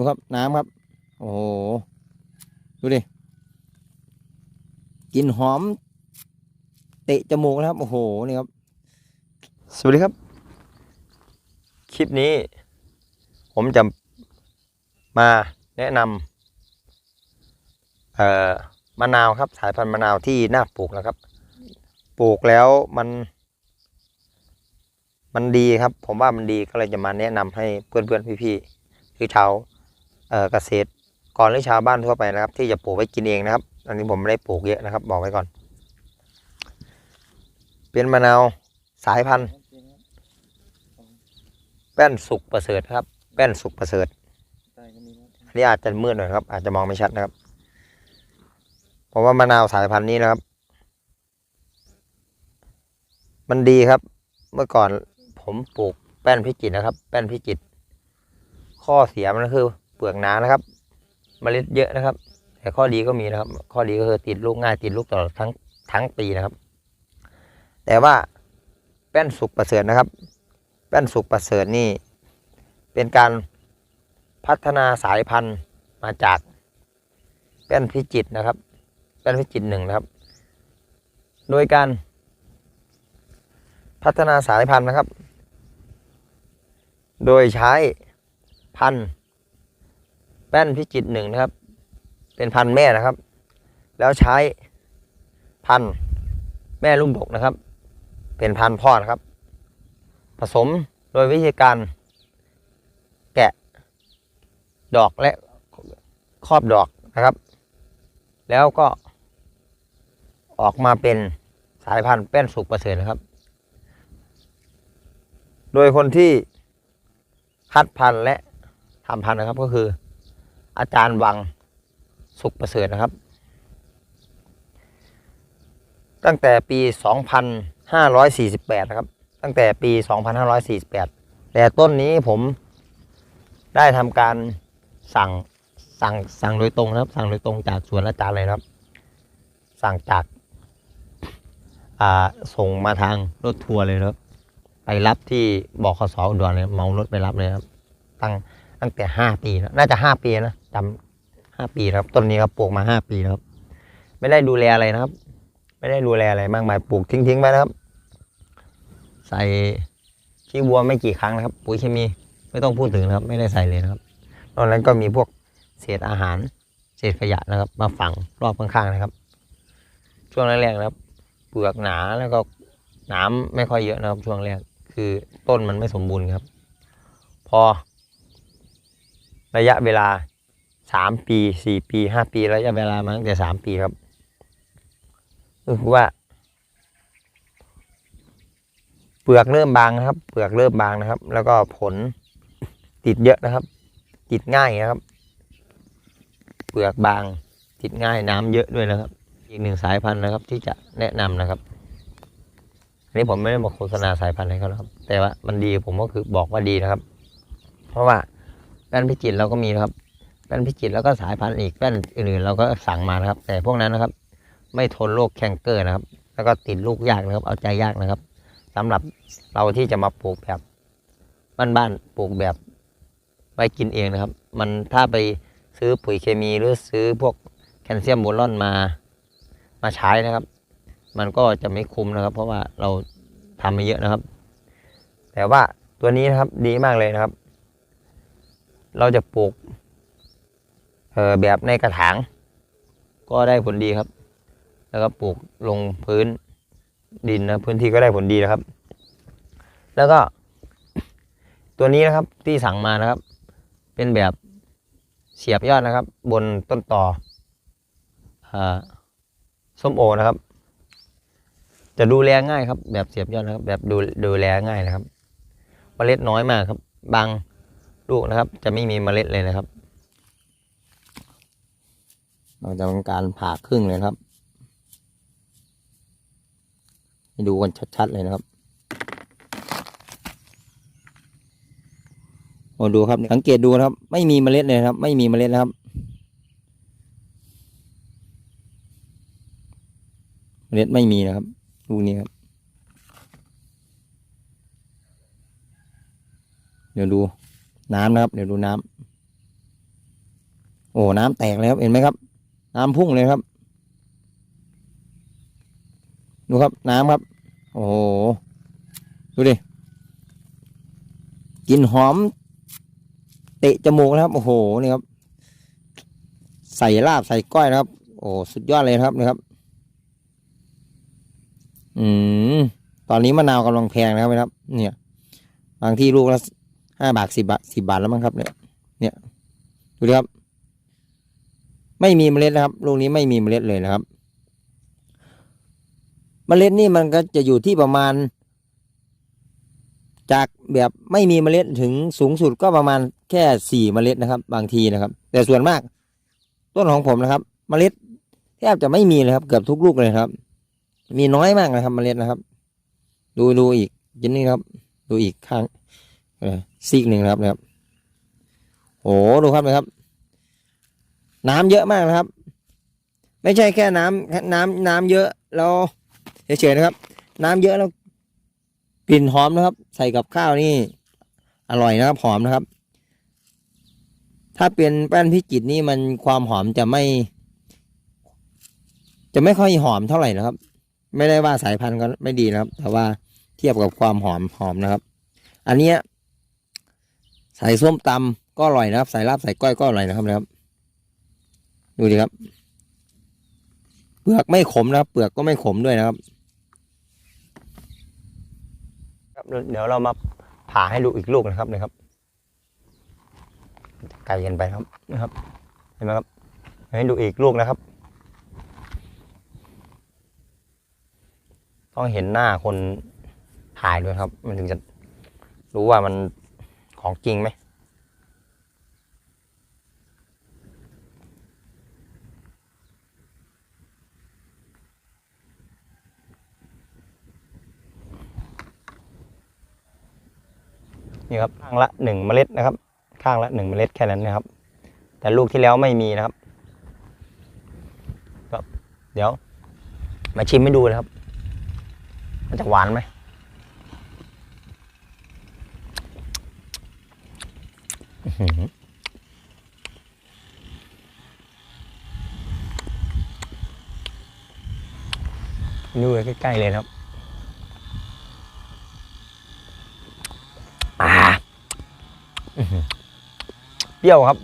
ดูครับน้ำครับ โอ้โห ดูดิกลินหอม เตะจมูกนะครับ โอ้โห นี่ครับ สวัสดีครับ คลิปนี้ ผมจะมาแนะนำเอ่อมะนาวครับ สายพันธุ์มะนาวที่น่าปลูกนะครับ ปลูกแล้วมัน มันดีครับ ผมว่ามันดีก็เลยจะมาแนะนำให้เพื่อนๆพี่ๆคือชาว เอ่อเกษตรกรหรือชาวบ้านทั่วไปนะครับ ที่จะปลูกไว้กินเองนะครับ อันนี้ผมไม่ได้ปลูกเยอะนะครับ บอกไว้ก่อน เป็นมะนาวสายพันธุ์แป้นสุกประเสริฐครับ แป้นสุกประเสริฐอันนี้อาจจะมืดหน่อยครับ อาจจะมองไม่ชัดนะครับเพราะว่ามะนาวสายพันธุ์นี้นะครับ มันดีครับ เมื่อก่อนผมปลูกแป้นพิจิตนะครับ แป้นพิจิต ข้อเสียมันก็คือ เปลือกหนานะครับเมล็ดเยอะนะครับ แต่ข้อดีก็มีนะครับ ข้อดีก็คือติดลูกง่ายติดลูกตลอดทั้งทั้งปีนะครับ แต่ว่าแป้นสุกประเสริฐนะครับ แป้นสุกประเสริฐนี่เป็นการพัฒนาสายพันธุ์มาจากแป้นพิจิตรนะครับ แป้นพิจิตรหนึ่งนะครับ โดยการพัฒนาสายพันธุ์นะครับ โดยใช้พันธุ์ แป้นพิจิตหนึ่งนะครับ เป็นพันแม่นะครับ แล้วใช้พันแม่ลูกดกนะครับ เป็นพันพ่อนะครับ ผสมโดยวิธีการ แกะดอกและครอบดอกนะครับ แล้วก็ ออกมาเป็นสายพันธุ์แป้นสุกประเสริฐนะครับ โดยคนที่คัดพันธุ์และทำพันธุ์นะครับก็คือ อาจารย์วังสุขประเสริฐนะครับ ตั้งแต่ปี 2548 นะครับ ตั้งแต่ปี 2548 แต่ต้นนี้ผมได้ทำการสั่งสั่งสั่งโดยตรงนะครับ สั่งโดยตรงจากสวนอาจารย์เลยนะครับ สั่งจากอ่าส่งมาทางรถทัวร์เลยครับ ไปรับที่บขสอุดรเลยเมารถไปรับเลยครับ ตั้งตั้งแต่ห้าปีแล้วน่าจะห้าปีนะ จำห้าปีครับต้นนี้ครับปลูกมาห้าปีครับ ไม่ได้ดูแลอะไรนะครับ ไม่ได้ดูแลอะไรมากมายปลูกทิ้งๆไปนะครับ ใส่ขี้วัวไม่กี่ครั้งนะครับ ปุ๋ยเคมีไม่ต้องพูดถึงนะครับ ไม่ได้ใส่เลยนะครับนอกนั้นก็มีพวกเศษอาหาร เศษขยะนะครับ มาฝังรอบข้างๆนะครับ ช่วงแรกๆนะครับ เปลือกหนาแล้วก็น้ำไม่ค่อยเยอะนะครับ ช่วงแรกคือต้นมันไม่สมบูรณ์ครับ พอ ระยะเวลา สามปีสี่ปีห้าปีระยะเวลามาตั้งแต่สามปีครับก็คือว่า เปลือกเริ่มบางนะครับ เปลือกเริ่มบางนะครับ แล้วก็ผลติดเยอะนะครับ ติดง่ายนะครับ เปลือกบางติดง่ายน้ำเยอะด้วยนะครับ อีกหนึ่งสายพันธุ์นะครับ ที่จะแนะนำนะครับอันนี้ผมไม่ได้มาโฆษณาสายพันธุ์ให้เขานะครับ แต่ว่ามันดีผมก็คือบอกว่าดีนะครับ เพราะว่าแป้นพิจิตรเราก็มีนะครับ แป้นพิจิตแล้วก็สายพันธุ์อีกแป้นอื่นๆเราก็สั่งมานะครับ แต่พวกนั้นนะครับ ไม่ทนโรคแคนเกอร์นะครับ แล้วก็ติดลูกยากนะครับ เอาใจยากนะครับสำหรับเราที่จะมาปลูกแบบบ้านๆปลูกแบบไว้กินเองนะครับ มันถ้าไปซื้อปุ๋ยเคมีหรือซื้อพวกแคลเซียมโบรอนมามาใช้นะครับ มันก็จะไม่คุ้มนะครับ เพราะว่าเราทำมาเยอะนะครับ แต่ว่าตัวนี้นะครับดีมากเลยนะครับ เราจะปลูก แบบในกระถาง ก็ได้ผลดีครับ แล้วก็ปลูกลงพื้นดินนะพื้นที่ก็ได้ผลดีนะครับ แล้วก็ ตัวนี้นะครับที่สั่งมานะครับ เป็นแบบเสียบยอดนะครับ บนต้นต่อส้มโอนะครับ จะดูแลง่ายครับ แบบเสียบยอดนะครับ แบบดูดูแลง่ายนะครับเมล็ดน้อยมากครับ บางลูกนะครับ จะไม่มีเมล็ดเลยนะครับ เราจะทำการผ่าครึ่งเลยครับ ให้ดูกันชัดๆเลยนะครับโอ้ดูครับ สังเกตดูครับ ไม่มีเมล็ดเลยครับ ไม่มีเมล็ดนะครับ เมล็ดไม่มีนะครับลูกนี้ครับ เดี๋ยวดูน้ำนะครับ เดี๋ยวดูน้ำโอ้ น้ำแตกเลยครับเห็นไหมครับ น้ำพุ่งเลยครับ ดูครับน้ำครับ โอ้โห ดูดิกลิ่นหอม เตะจมูกนะครับ โอ้โห นี่ครับ ใส่ลาบใส่ก้อยนะครับ โอ้สุดยอดเลยครับนี่ครับ อืม ตอนนี้มะนาวกำลังแพงนะครับนะครับ เนี่ย บางที่ลูกละห้าบาทสิบาทสิบาทแล้วมั้งครับ เนี่ย เนี่ย ดูดิครับ ไม่มีเมล็ดนะครับ ลูกนี้ไม่มีเมล็ดเลยนะครับ เมล็ดนี่มันก็จะอยู่ที่ประมาณ จากแบบไม่มีเมล็ดถึงสูงสุดก็ประมาณแค่สี่เมล็ดนะครับ บางทีนะครับ แต่ส่วนมาก ต้นของผมนะครับ เมล็ดแทบจะไม่มีเลยครับ เกือบทุกลูกเลยครับ มีน้อยมากนะครับ เมล็ดนะครับ ดูดูอีกยินนี่ครับ ดูอีกข้างเออซีกหนึ่งครับนะครับโอ้ดูครับนะครับ น้ำเยอะมากนะครับ ไม่ใช่แค่น้ำน้ำน้ำเยอะแล้วเฉยๆนะครับ น้ำเยอะแล้วกลิ่นหอมนะครับ ใส่กับข้าวนี่ อร่อยนะครับหอมนะครับ ถ้าเป็นแป้นพิจิตนี่มันความหอมจะไม่ จะไม่ค่อยหอมเท่าไหร่นะครับ ไม่ได้ว่าสายพันธุ์ก็ไม่ดีนะครับ แต่ว่าเทียบกับความหอมหอมนะครับ อันเนี้ยใส่ส้มตำก็อร่อยนะครับ ใส่ลาบใส่ก้อยก็อร่อยนะครับนะครับ ดูดิครับ เปลือกไม่ขมนะครับ เปลือกก็ไม่ขมด้วยนะครับ ครับเดี๋ยวเรามาผ่าให้ดูอีกลูกนะครับนะครับไกลกันไปครับนะครับ เห็นไหมครับ ให้ดูอีกลูกนะครับ ต้องเห็นหน้าคนถ่ายด้วยครับ มันถึงจะรู้ว่ามันของจริงไหม นี่ครับข้างละหนึ่งเมล็ดนะครับ ข้างละหนึ่งเมล็ดแค่นั้นนะครับ แต่ลูกที่แล้วไม่มีนะครับครับเดี๋ยว มาชิมให้ดูนะครับ มันจะหวานไหมอื้อหือดูใกล้ๆเลยครับ อ่าอื้อหือเป รี้ยวครับ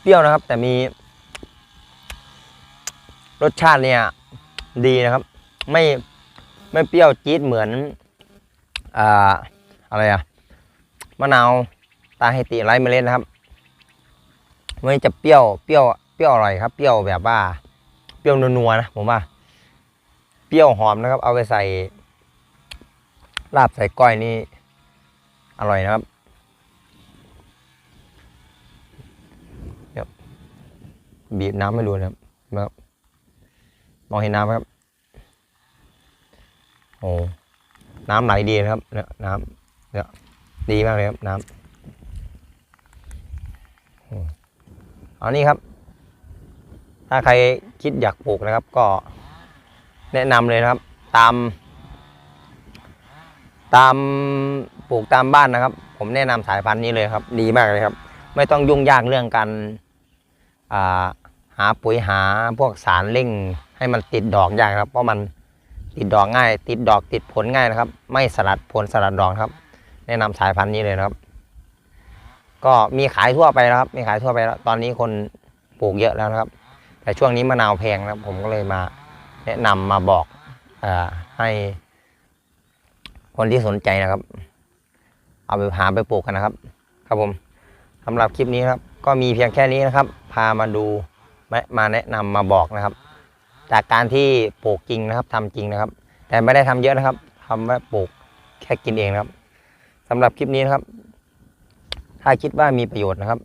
เปรี้ยวนะครับ แต่มี รสชาติเนี่ย ดีนะครับ ไม่ไม่เปรี้ยวจี๊ดเหมือนอ่าอะไรอะมะนาวตาไฮติไร้เมล็ดนะครับมันจะเปรี้ยวเปรี้ยวเปรี้ยวอร่อยครับ เปรี้ยวแบบว่า เปรี้ยวนัวๆนะผมว่า เปรี้ยวหอมนะครับ เอาไปใส่ลาบใส่ก้อยนี่อร่อยนะครับเดี๋ยว บีบน้ำให้ดูนะครับนะครับมองเห็นน้ำครับ โอ้น้ำไหลดีนะครับน้ำเนี่ยดีมากเลยครับน้ำเอานี่ครับ ถ้าใครคิดอยากปลูกนะครับ ก็แนะนำเลยนะครับ ตาม ตามปลูกตามบ้านนะครับ ผมแนะนำสายพันธุ์นี้เลยครับ ดีมากเลยครับ ไม่ต้องยุ่งยากเรื่องการ หาปุ๋ยหาพวกสารเร่งให้มันติดดอกยากครับ เพราะมันติดดอกง่าย ติดดอกติดผลง่ายนะครับ ไม่สลัดผลสลัดดอกครับ แนะนำสายพันธุ์นี้เลยนะครับ ก็มีขายทั่วไปนะครับ มีขายทั่วไปแล้ว ตอนนี้คนปลูกเยอะแล้วนะครับ แต่ช่วงนี้มะนาวแพงนะผมก็เลยมาแนะนำมาบอกอให้คนที่สนใจนะครับ เอาไปหาไปปลูกกันนะครับ ครับผมสำหรับคลิปนี้ครับ ก็มีเพียงแค่นี้นะครับ พามาดูมามาแนะนำมาบอกนะครับ จากการที่ปลูกจริงนะครับทำจริงนะครับ แต่ไม่ได้ทำเยอะนะครับทำไว้ปลูกแค่กินเองนะครับสำหรับคลิปนี้นะครับ ถ้าคิดว่ามีประโยชน์นะครับ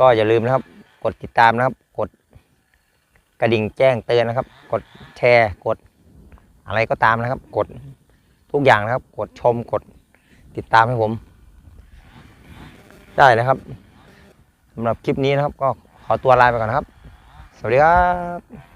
ก็อย่าลืมนะครับ กดติดตามนะครับ กดกระดิ่งแจ้งเตือนนะครับ กดแชร์ กดอะไรก็ตามนะครับ กดทุกอย่างนะครับ กดชมกดติดตามให้ผม ได้นะครับสำหรับคลิปนี้นะครับ ก็ขอตัวลาไปก่อนนะครับ สวัสดีครับ